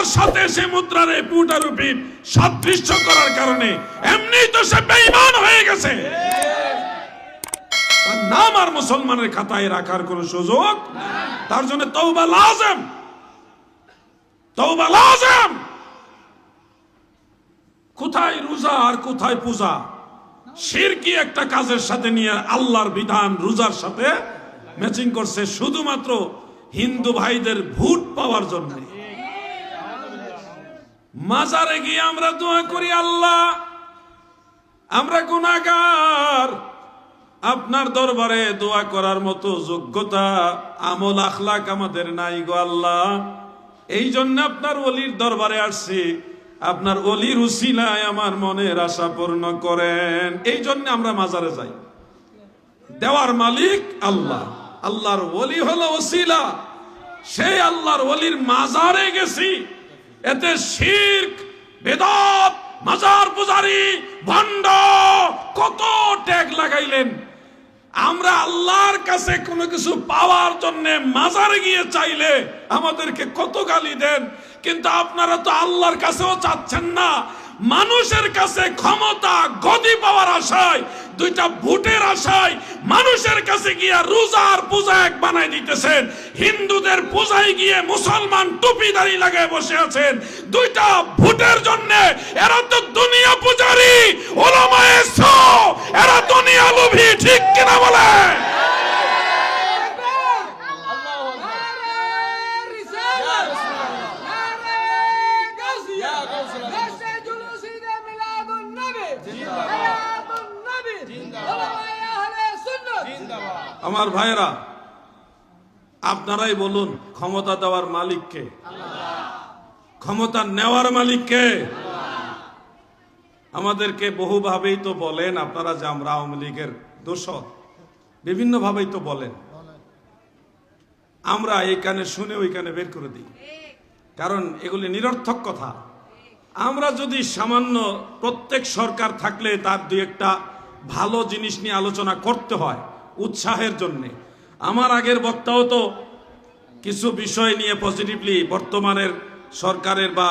আল্লাহর সাথে সে মুদ্রার এই পুটারুপির সাদৃশ্য করার কারণে এমনি তো সে বেঈমান হয়ে গেছে। তার নাম আর মুসলমানের খাতায় রাখার সুযোগ তার জন্য তৌবা তৌবা কোথায় রোজা আর কোথায় পূজা? শিরকি একটা কাজের সাথে নিয়ে আল্লাহর বিধান রোজার সাথে ম্যাচিং করছে শুধুমাত্র হিন্দু ভাইদের ভোট পাওয়ার জন্য। মাজারে গিয়ে আমরা দোয়া করি, আল্লাহ, আমরা গুনাহগার। আপনার দরবারে দোয়া করার মতো যোগ্যতা, আমল আখলাক আমাদের নাই গো আল্লাহ। এই জন্য আপনার অলির দরবারে আসছি। আপনার অলির উসিলায় আমার মনের আশা পূর্ণ করেন। এই জন্য আমরা মাজারে যাই। দেওয়ার মালিক আল্লাহ। আল্লাহর অলি হলো ওসিলা। সেই আল্লাহর অলির মাজারে গেছি। এতে শির্ক, বেদাত, মাজার পূজারি, ভণ্ড, কত ট্যাগ লাগাইলেন। আমরা আল্লাহর কাছে কোনো কিছু পাওয়ার জন্য মাজারে গিয়ে চাইলে আমাদেরকে কত গালি দেন, কিন্তু আপনারা তো আল্লাহর কাছেও চাচ্ছেন না। মানুষের কাছে ক্ষমতা, গদি পাওয়ার আশায় দুইটা ভোটের আশায় মানুষের কাছে গিয়া রোজা আর পূজা এক বানাই দিতেছেন। হিন্দুদের পূজায় গিয়ে মুসলমান টুপি দাড়ি লাগায় বসে আছেন। দুইটা ভোটের জন্য এরা তো দুনিয়া পূজারি, ওলামায়ে এরা দুনিয়া লোভী, ঠিক কিনা বলে আমার ভাইরা আপনারাই বলুন ক্ষমতা দেওয়ার মালিককে ক্ষমতা নেওয়ার মালিককে আমাদেরকে বহুভাবেই তো বলেন, আপনারা যে আমরা আওয়ামী লীগের দোষর বিভিন্ন ভাবেই তো বলেন। আমরা এই কানে শুনে ওই কানে বের করে দিই। কারণ এগুলি নিরর্থক কথা। আমরা যদি সামান্য প্রত্যেক সরকার থাকলে তার দুই একটা ভালো জিনিস নিয়ে আলোচনা করতে হয় উৎসাহের জন্য। আমার আগের বক্তাও তো কিছু বিষয় নিয়ে পজিটিভলি বর্তমানের সরকারের বা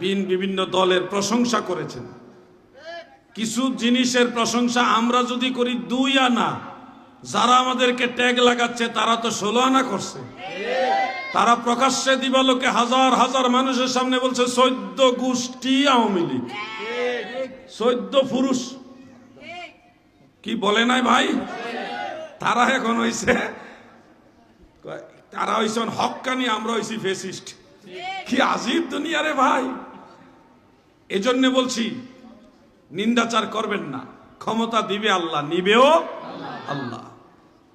বিন বিভিন্ন দলের প্রশংসা করেছেন। কিছু জিনিসের প্রশংসা আমরা যদি করি দুই আনা, যারা আমাদেরকে ট্যাগ লাগাচ্ছে, তারা তো ষোলো আনা করছে। তারা প্রকাশ্যে দিবালোকে হাজার হাজার মানুষের সামনে বলছে, চোদ্দ গোষ্ঠী আওয়ামী লীগ। চোদ্দ পুরুষ। কি বলে নাই ভাই? তারা এখন হইছে তারা হইছে হকানি আমরা হইছি ফেসিস্ট কি আজিব দুনিয়া রে ভাই। এজন্য বলছি নিন্দাচার করবেন না। ক্ষমতা দিবে আল্লাহ নিবেও আল্লাহ।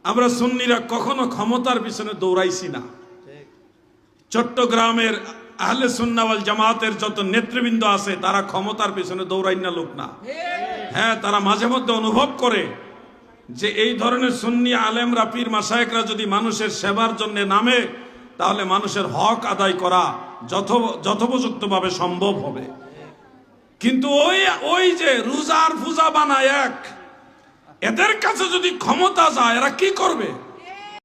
আমরা সুন্নিরা কখনো ক্ষমতার পিছনে দৌড়াইছি না। চট্টগ্রামের আহলে সুন্নাওয়াল জামাতের যত নেতৃবৃন্দ আছে তারা ক্ষমতার পিছনে দৌড়াই না লোক না। হ্যাঁ তারা মাঝে মধ্যে অনুভব করে যে এই ধরনের সুন্নি আলেমরা, পীর মাসায়করা যদি মানুষের সেবার জন্য নামে, তাহলে মানুষের হক আদায় করা যথ, যথোপযুক্তভাবে সম্ভব হবে। কিন্তু ওই ওই যে রোজার পূজা বানায় এক, এদের কাছে যদি ক্ষমতা যায়, এরা কি করবে?